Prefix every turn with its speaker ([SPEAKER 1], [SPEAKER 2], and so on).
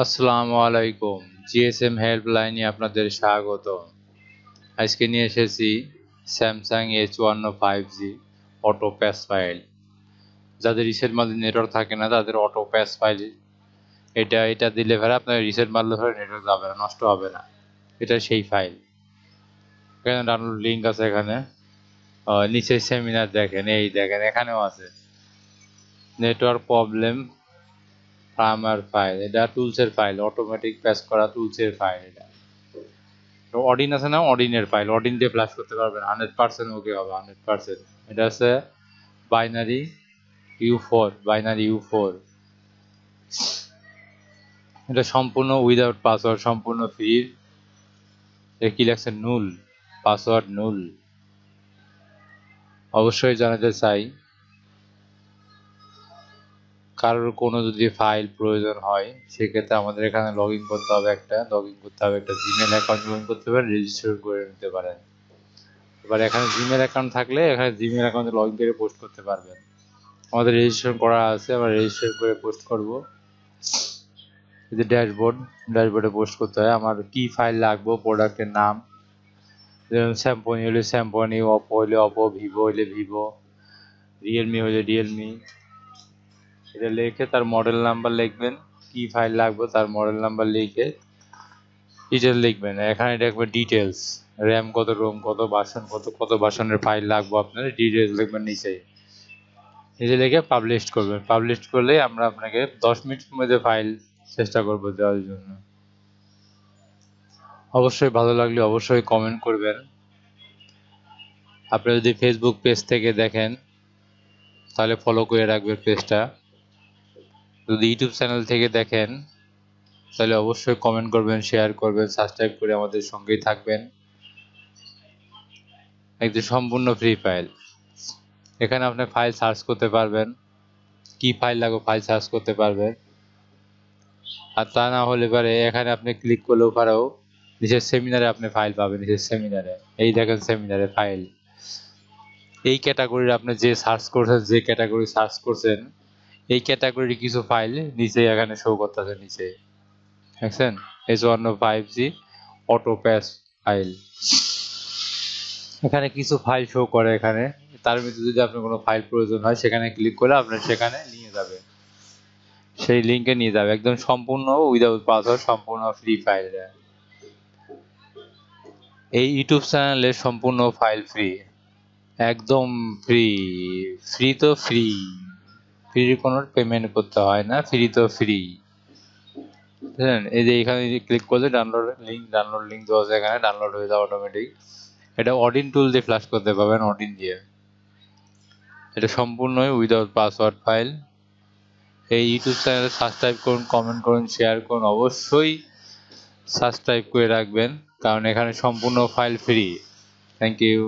[SPEAKER 1] আসসালামু আলাইকুম। জিএসএম হেল্পলাইনে আপনাদের স্বাগত আজকে নিয়ে এসেছি স্যামসাং এ চুয়ান্ন five G auto pass file যাদের রিসেট মারলে নেটওয়ার্ক থাকে না, তাদের অটো প্যাস ফাইল এটা এটা দিলে ফেলে আপনার রিসেট মারলে ফেলে নেটওয়ার্ক যাবে না, নষ্ট হবে না। এটা সেই ফাইল এখানে ডাউনলোড লিঙ্ক আছে এখানে। নিচে সেমিনার দেখেন, এই দেখেন, এখানেও আছে। নেটওয়ার্ক প্রবলেম আমার ফাইল এটা টুলসের ফাইল অটোমেটিক প্যাস করা টুলসের ফাইল এটা। তো অডিন আছে না? অডিনের ফাইল অডিন দিয়ে ফ্ল্যাশ করতে পারবেন। হান্ড্রেড পার্সেন্ট ওকে হবে হান্ড্রেড পার্সেন্ট এটা আছে binary U four binary U four এটা সম্পূর্ণ উইদাউট পাসওয়ার্ড সম্পূর্ণ ফ্রি কি লাগছে নুল পাসওয়ার্ড নুল অবশ্যই জানাতে চাই। কারোর কোনো যদি ফাইল প্রয়োজন হয়, সেক্ষেত্রে আমাদের এখানে লগ করতে হবে একটা লগ করতে হবে একটা জিমেল অ্যাকাউন্ট লগ করতে পারেন রেজিস্টার করে নিতে পারেন। এবার এখানে জিমেল অ্যাকাউন্ট থাকলে এখানে জিমেল অ্যাকাউন্টে লগ করে পোস্ট করতে পারবেন। আমাদের রেজিস্ট্রেশন করা আছে, আমরা রেজিস্টার করে পোস্ট করব। এই যে ড্যাশবোর্ড ড্যাশবোর্ডে পোস্ট করতে হয়। আমার কি ফাইল লাগবে প্রোডাক্টের নাম, যেমন স্যাম্পনি হলে স্যাম্পনি অপো হলে অপো ভিভো হলে ভিভো রিয়েলমি হলে রিয়েলমি এটা লিখে তার মডেল নাম্বার লিখবেন, কি ফাইল লাগবে তার মডেল নাম্বার লিখে ডিটেল লিখবেন। এখানে দেখবেন ডিটেলস র্যাম কত রোম কত বাসন কত কত বাসনের ফাইল লাগবে আপনার ডিটেলস লিখবেন নিচে। নিচে লিখে পাবলিশ করবেন। পাবলিশ করলে আমরা আপনাকে দশ মিনিটের মধ্যে ফাইল চেষ্টা করব দেওয়ার জন্য। অবশ্যই ভালো লাগলে অবশ্যই কমেন্ট করবেন। আপনি যদি ফেসবুক পেজ থেকে দেখেন, তাহলে ফলো করে রাখবেন পেজটা যদি ইউটিউব চ্যানেল থেকে দেখেন, তাহলে অবশ্যই কমেন্ট করবেন শেয়ার করবেন সাবস্ক্রাইব করে আমাদের সঙ্গেই থাকবেন। একদম সম্পূর্ণ ফ্রি ফাইল এখানে আপনি ফাইল সার্চ করতে পারবেন। কি ফাইল লাগবে ফাইল সার্চ করতে পারবেন। আর তা না হলে পারে এখানে আপনি ক্লিক করলেও পারেও নিজের সেমিনারে আপনি ফাইল পাবেন নিজের সেমিনারে এই দেখেন সেমিনারে ফাইল এই ক্যাটাগরির আপনি যে সার্চ করছেন, যে ক্যাটাগরি সার্চ করছেন এই ক্যাটাগরির কিছু ফাইল নিচে এখানে শো করতেছে নিচে। দেখছেন? S one five G auto pass file এখানে কিছু ফাইল শো করে এখানে। তার মধ্যে যদি আপনার কোনো ফাইল প্রয়োজন হয়, সেখানে ক্লিক করে আপনার সেখানে নিয়ে যাবে। সেই লিঙ্কে নিয়ে যাবে। একদম সম্পূর্ণ উইদাউট পাসওয়ার্ড সম্পূর্ণ ফ্রি ফাইল এই ইউটিউব চ্যানেলে সম্পূর্ণ ফাইল ফ্রি একদম ফ্রি ফ্রি তো ফ্রি ফ্রি কোনো পেমেন্ট করতে হয় না ফ্রি তো ফ্রি বুঝলেন? এই যে এখানে যে ক্লিক করলে ডাউনলোড লিঙ্ক ডাউনলোড লিঙ্ক দেওয়া আছে এখানে ডাউনলোড হয়ে যাবে অটোমেটিক এটা অডিন টুল দিয়ে ফ্ল্যাশ করতে পারবেন অডিন দিয়ে। এটা সম্পূর্ণই উইদাউট পাসওয়ার্ড ফাইল এই ইউটিউব চ্যানেলে সাবস্ক্রাইব করুন কমেন্ট করুন শেয়ার করুন, অবশ্যই সাবস্ক্রাইব করে রাখবেন, কারণ এখানে সম্পূর্ণ ফাইল ফ্রি থ্যাংক ইউ